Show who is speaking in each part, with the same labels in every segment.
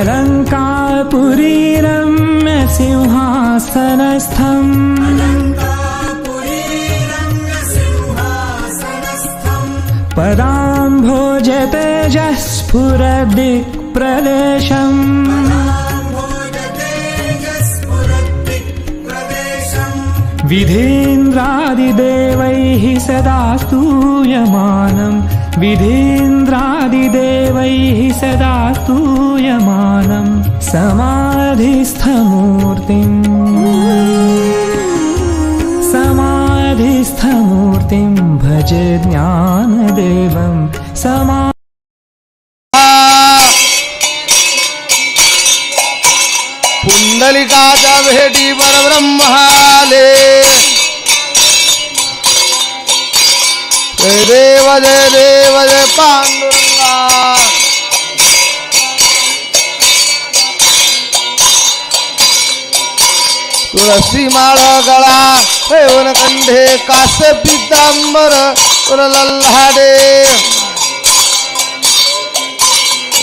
Speaker 1: अलङ्कारपुरीरम्य सिंहासनस्थम्। पदाम्भोजतेजः स्फुरदिक्प्रदेशम् विधीन्द्रादिदेवैः सदा स्तूयमानम् विधीन्द्रादिदेवैः सदा स्तूयमानम् समाधिस्थमूर्तिम्। समाधिस्थमूर्तिं भज ज्ञानदेवं समा
Speaker 2: पुंडलिकाच्या भेटी परब्रह्माले जय देव जय देव जय पांडुरंगा। तुळसी माळ गळा रेवन कंधे कास पितांबर तुर लल्हाडे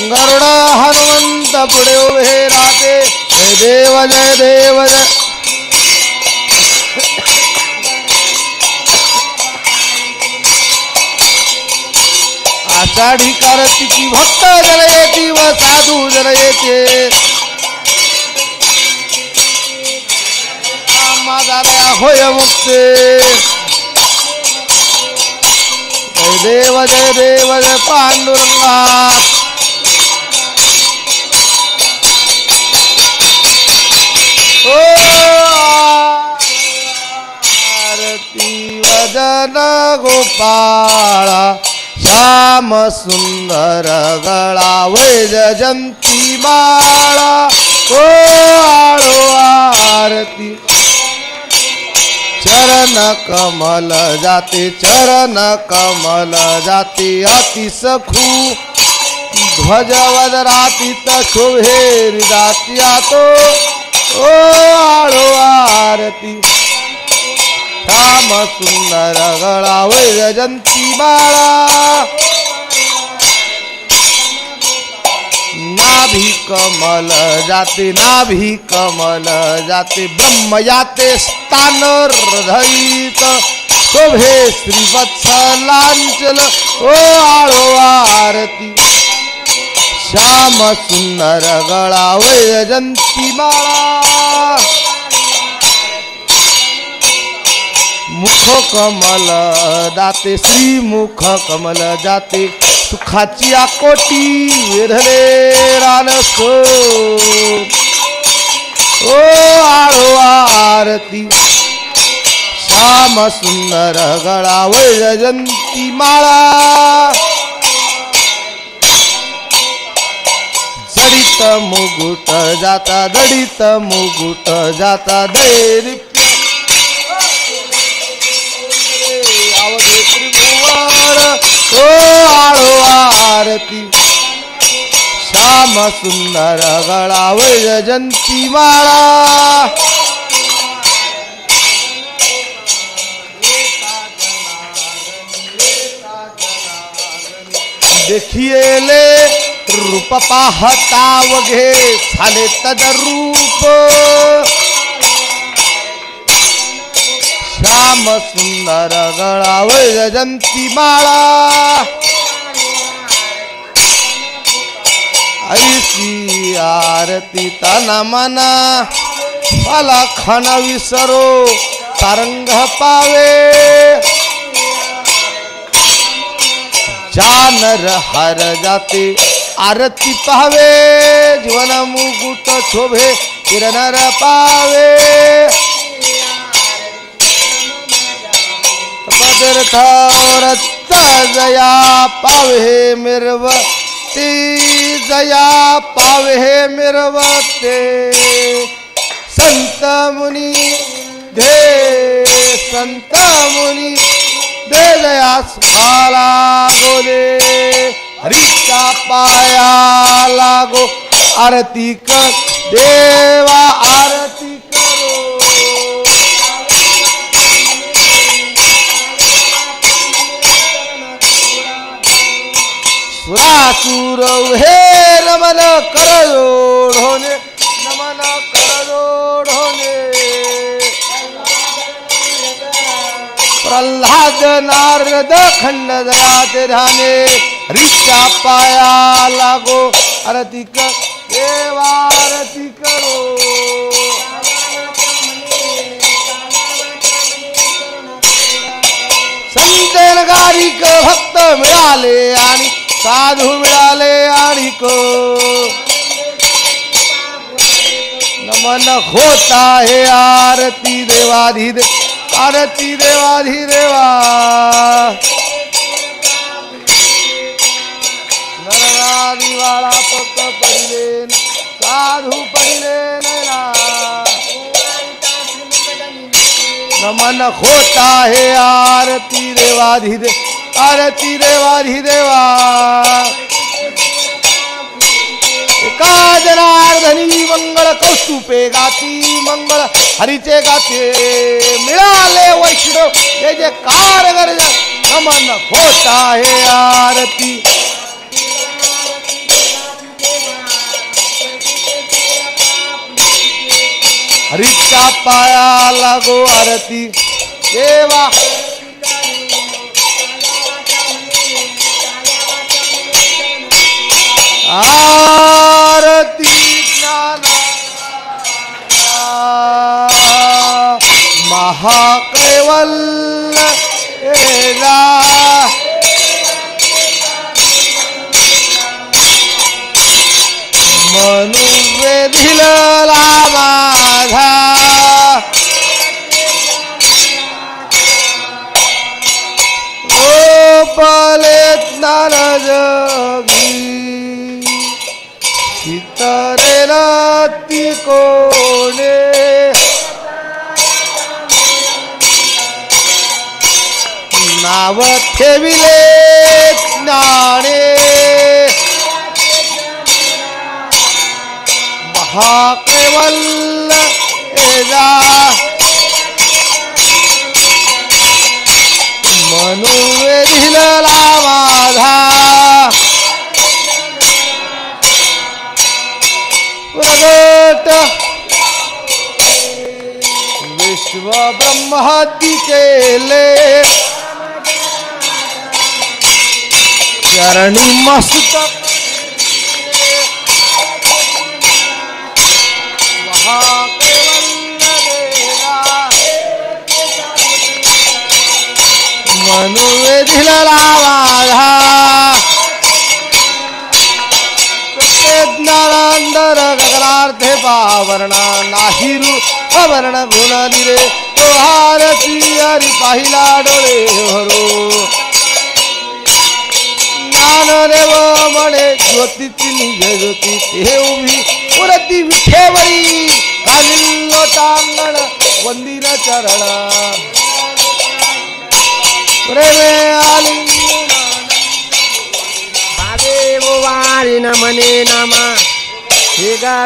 Speaker 2: गरुड हनुमंत पुढे उभे राहते. जय देव जय देव जय. आषाढी कार्तिकी भक्त जन येते व साधू जन येते. माझा होय मुक्ते. जय देव जय देव जय पांडुरंगा. ओ आरती वदन गोपाळा श्याम सुंदर गळा वैज जंती माळा ओ आळो आरती चरण कमल जाते चरण कमल जाते अति सखू। ध्वजवद वजराती शोभेरी जाती आतो। ओ आळो आरती। श्याम सुंदर गळा वैजयंती बाळा नाभी कमल जाते नाभी कमल जाते ब्रह्म याते स्थान हृदयित। शोभे श्रीवत्सलांचल ओ आळो आरती। श्याम सुंदर गळा वैजंती माळा। मुख कमल दाते श्रीमुख कमल जाते सुखाची आकोटी वेधले रानसो. ओ आळो आरती श्याम सुंदर गळा वैजयंती माळा. जडित मुगुट जाता दडित मुगुट जाता दैरिप्य आवडे ओ आळो आरती. श्याम सुंदर गळा वैजयंती माळा. देखिएले रूप पाहता वघे झाले तद रूप. राम सुंदर गळा वैजयंती माळा. ऐसी आरती तना मना. मला खाना विसरो तारंग पावे. जानर हर जाते आरती पावे. जीवन मुकुट शोभे किरणर पावे. पदर्थावरत जया पावे मिरवते जया पावे मिरवते संत मुनी धे संत मुनी दे जया सुखाला गोले हरीचा पाया लागो आरती कर देव. नमन कर जोडोने नमन कर जोडोने प्रल्हाद नारद खंड दयाते ध्याने रिक्षा पाया लागो आरती कर देवा आरती करो। संत भक्त मिळाले आणि साधू मिळाले आणि नमन होत आहे आरती देवाधिदे आरती देवाधिदेवा। नरनादिवाळा फक्त पडिले साधू पडिले नैना नमन होत आहे आरती देवाधिदे आरती देवा देवाधिदेवा देवा जनार्दनी मंगळ कौस्तुपे गाती मंगळ हरीचे गाते। मिळाले वैष्णव हे जे कार गरज होत आहे आरती। हरीच्या पाया लागो आरती। देवा आरती ज्ञाना. मा महाकैवल्य एला তারে রাতি কোণে ನಾವ ಕೆವಿಲೆ ನಾಣೆ ಮಹಾಕೇವಲ್ಲ ಮನುವೆ ದಿಲಲಾ विश्व ब्रह्माती केले. चरणी मस्त महाकेवल्य देवा मनुवेधिला माझा गगनार्थे पावरणा नाही वर्ण गुण दिले तो हारती हरी पाहिला डोळे भरो ज्ञानदेव म्हणे ज्योतीची निज ज्योती उभी. पुरती विठेवरी घालील लोटांगण वंदिन चरण. प्रेमे आलिंगन
Speaker 3: भावे वारी नमने नमा. हे गा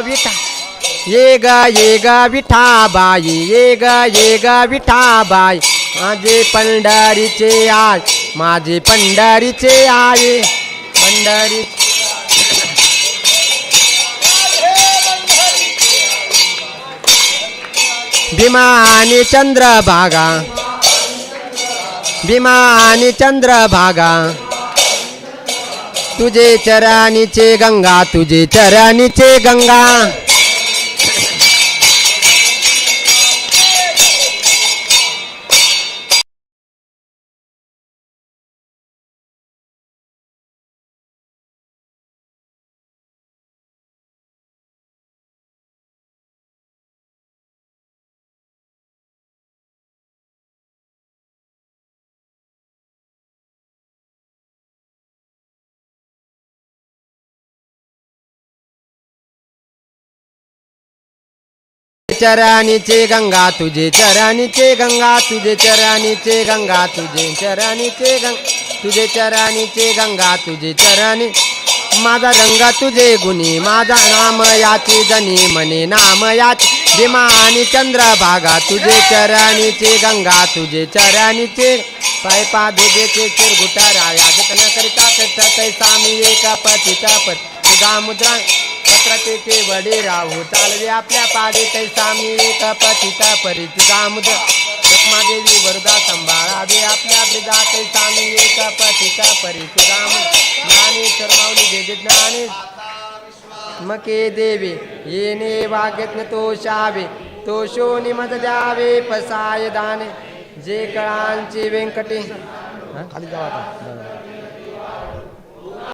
Speaker 3: ये गा ये गा विठाबाई ये गा ये गा विठाबाई. माझे पंढरीचे आय माझे पंढरीचे आये पंढरी भीमा आणि चंद्रभागा भीमा आणि चंद्रभागा तुझे चराणीचे गंगा तुझे चराणीचे गंगा. चरानीचे गंगा तुझे चरानीचे गंगा तुझे चरानीचे गंगा तुझे चरानीचे गंगा तुझे चरानीचे गंगा तुझे चरानी माझा रंग तुझे गुणी माझा नाम याची जनी मने नाम याची भीमा आणि चंद्रभागा तुझे चरानीचे गंगा तुझे चरानीचे पाय पादुजेचे चिरगुटा राया जतन करिता कष्ट तैसा मी एका पतिता पत तुझा मुद्रा पत्रतेचे वडे राहू चालवे आपल्या पाडे तैसा मी एक पतिता परी तुझा मुद्रा रखमादेवी वरदा सांभाळावे आपल्या ब्रिदा तैसा मी एक पतिता परी तुझा ज्ञानेश्वर माऊली दे ज्ञाने मके देवी येणे वागत तो शावे तो शोनी द्यावे पसाय दाने जे कळांचे व्यंकटे
Speaker 2: खाली जावा